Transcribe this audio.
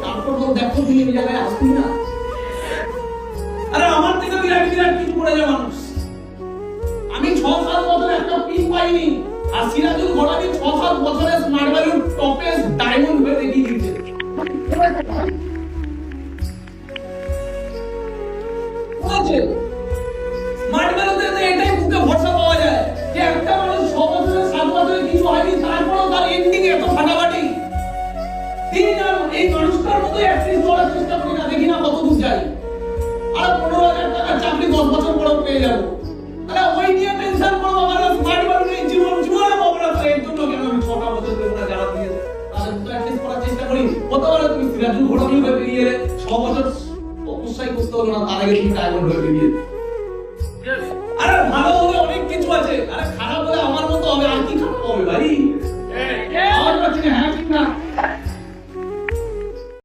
তারপর দেখো তুমি আসবি না। আরে, আমার থেকে বিরাট করে যায় মানুষ। আমি ছ সাত বছর একটা পিন পাইনি। আর সিরাজুল সাত বছরে স্মার্ট ভ্যালুর টপে ডায়মন্ড হয়ে দেখিয়ে দিয়েছে। কিছু হয়নি, তারপরেও তার এন্ডিং এত ফাটাফাটি। তিনি না এই মানুষটার মতো অ্যাটলিস্ট চলার চেষ্টা করি না, দেখি না কত দূর যাই। আর পনেরো হাজার টাকার চাকরি দশ বছর পরেও পেয়ে যাব। করি হতে পারে তুমি সিরাজুল ঘোড়ামি হয়ে বেরিয়ে ছ বছর না, তার আগে তুমি ডায়মন্ড হয়ে বেরিয়ে।